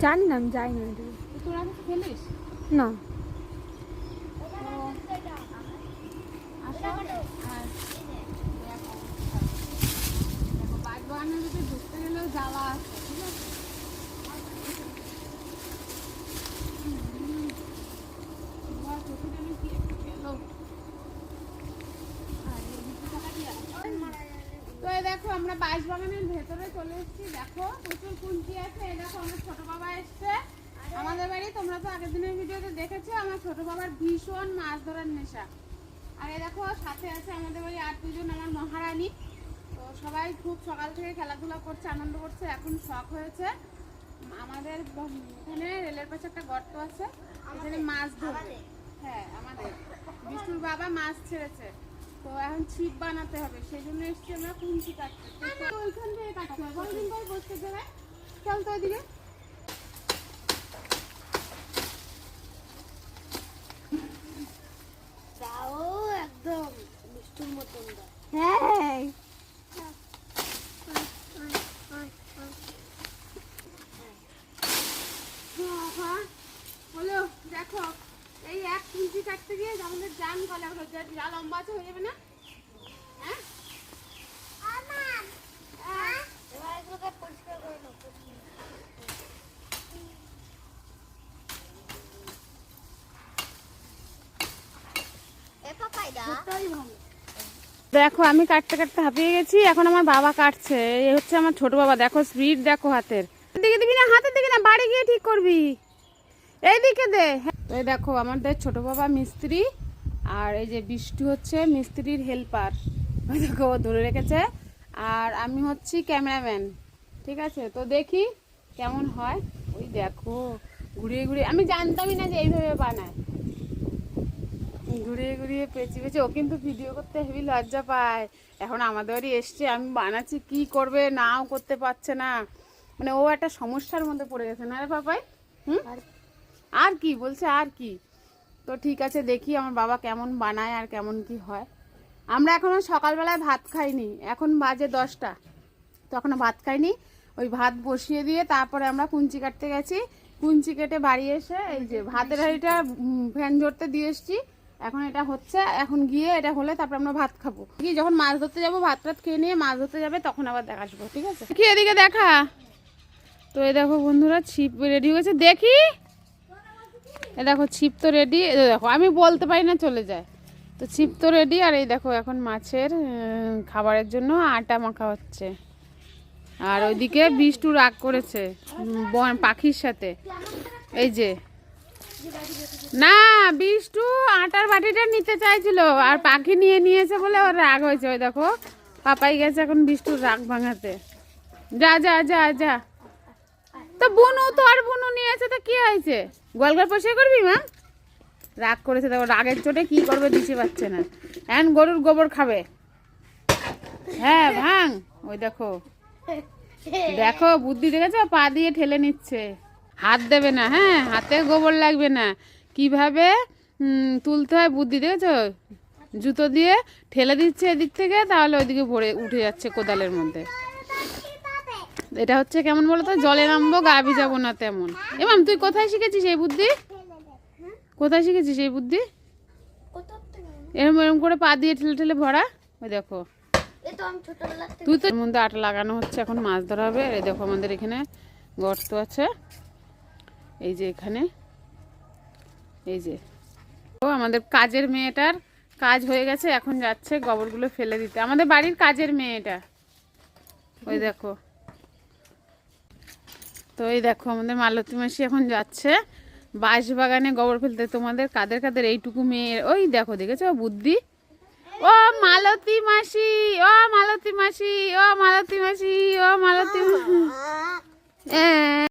জানি না আমি যাই না খেলিস না আসো আর দেখো বাগবানের ভিতরে ঢুকতে গেলেও জ্বালা আছে ঠিক আছে হুম। বাহ, চোখে যেন কি একটা গেলো। আর এই দিকে টাকা দিয়ে আয়। তো দেখো আমরা বাইশ বাগানের ভেতরে চলে এসেছি। দেখো প্রচুর কুঞ্চি আছে। এই দেখো আমার ছোট বাবা এসছে। আমাদের বাড়ি তোমরা তো আগের দিনের ভিডিওতে দেখেছ আমার ছোট বাবার ভীষণ মাছ ধরার নেশা। আর এই দেখো সাথে আছে আমাদের বাড়ি আর দুজন আমার মহারানী। তো সবাই খুব সকাল থেকে খেলাধুলা করছে আনন্দ করছে এখন শখ হয়েছে। আমাদের এখানে রেলের পাশে একটা গর্ত আছে এখানে মাছ ধরবে হ্যাঁ আমাদের। বিষ্ণুর বাবা মাছ ছেড়েছে। তো এখন ছিপ বানাতে হবে সেই জন্য এসছি আমরা কুঞ্চি কাটতে। ওইখান থেকে কাটতে হবে। কতদিন পর বসতে দেবে। চল তো ওইদিকে। তাও একদম মিষ্টির মতন দেয় হ্যাঁ বাবা, হলো দেখো এই এক কুঞ্চি কাটতে গিয়ে আমাদের জান গলা হলো যা যা লম্বা আছে হয়ে যাবে না? হ্যাঁ? হ্যাঁ। এবার এগুলোকে পরিষ্কার করে নাও দেখো আমি কাটতে কাটতে হাঁপিয়ে গেছি এখন আমার বাবা কাটছে এই হচ্ছে আমার ছোট বাবা দেখো স্পিড দেখো হাতের। দিকে দিবি না হাতের দিকে না বাড়ি গিয়ে ঠিক করবি। এইদিকে দে। এই দেখো আমাদের ছোট বাবা মিস্ত্রি আর এই যে বৃষ্টি হচ্ছে মিস্ত্রির হেল্পার ওই দেখো ও ধরে রেখেছে। আর আমি হচ্ছি ক্যামেরাম্যান ঠিক আছে? তো দেখি কেমন হয়। ওই দেখো ঘুরিয়ে ঘুরিয়ে আমি জানতামই না যে এইভাবে বানায়। ঘুরিয়ে ঘুরিয়ে পেঁচি পেঁচি ও কিন্তু ভিডিও করতে হেভি লজ্জা পায়। এখন আমাদের বাড়ি এসছে আমি বানাচ্ছি কি করবে নাও করতে পারছে না। মানে ও একটা সমস্যার মধ্যে পড়ে গেছে না রে পাপাই? হুম? আর কি, বলছে আর কি। তো ঠিক আছে, দেখি আমার বাবা কেমন বানায় আর কেমন কি হয়। আমরা এখনও সকালবেলায় ভাত খাইনি, এখন বাজে দশটা। তখনও ভাত খাইনি, ওই ভাত বসিয়ে দিয়ে তারপরে আমরা কুঞ্চি কাটতে গেছি। কুঞ্চি কেটে বাড়ি এসে এই যে ভাতের হাঁড়িটা ফ্যান জড়তে দিয়ে এসছি। এখন এটা হচ্ছে, এখন গিয়ে এটা হলে তারপর আমরা ভাত খাব। কি, যখন মাছ ধরতে যাব, ভাত টাত খেয়ে নিয়ে মাছ ধরতে যাবে, তখন আবার দেখা আসব, ঠিক আছে? কি এদিকে দেখা। তো এই দেখো বন্ধুরা, ছিপ রেডি হয়েছে দেখি এ দেখো, ছিপ তো রেডি দেখো, আমি বলতে পারি না, চলে যায়। তো ছিপ তো রেডি আর এই দেখো, এখন মাছের খাবারের জন্য আটা মাখা হচ্ছে। আর ওইদিকে বিষ্টু রাগ করেছে বন- পাখির সাথে। এই যে। না, বিষ্টু আটার বাটিটা নিতে চাইছিল, আর পাখি নিয়ে নিয়েছে বলে ওর রাগ হয়েছে। ওই দেখো, পাপাই গেছে এখন বিষ্টুর রাগ ভাঙাতে। যা যা যা যা। তো বুনু তো আর বুনু নিয়েছে তো কি হয়েছে? গোলঘর পয়সা করবি, মা? রাগ করেছে, দেখো, রাগের চোটে কি করবে দিতে পারছে না। এখন গরুর গোবর খাবে। হ্যাঁ ভাঙ। ওই দেখো। দেখো, বুদ্ধি দেখেছ? পা দিয়ে ঠেলে নিচ্ছে। হাত দেবে না হ্যাঁ? হাতে গোবর লাগবে না। কীভাবে তুলতে হয় বুদ্ধি দেখেছ? জুতো দিয়ে ঠেলে দিচ্ছে এদিক থেকে, তাহলে ওইদিকে ভরে উঠে যাচ্ছে কোদালের মধ্যে। এটা হচ্ছে কেমন বলতো জলে নামবো গা ভিজাবো না তেমন। এমাম তুই কোথায় শিখেছিস এই বুদ্ধি? কোথায় শিখেছিস এই বুদ্ধি? এরম এরম করে পা দিয়ে ঠেলে ঠেলে ভরা। ওই দেখো। তুই তো মধ্যে আটা লাগানো হচ্ছে, এখন মাছ ধরা হবে। এই দেখো আমাদের এখানে গর্ত আছে। এই যে এখানে। এই যে। ও, আমাদের কাজের মেয়েটার কাজ হয়ে গেছে, এখন যাচ্ছে গোবরগুলো ফেলে দিতে। আমাদের বাড়ির কাজের মেয়েটা। ওই দেখো। তো এই দেখো আমাদের মালতী মাসি এখন যাচ্ছে। বাঁশ বাগানে গোবর ফেলতে। তোমাদের কাদের কাদের এইটুকু মেয়ের ওই দেখো দেখেছ বুদ্ধি? ও মালতী মাসি ও মালতী মাসি ও মালতী মাসি ও মালতী মাসি। এ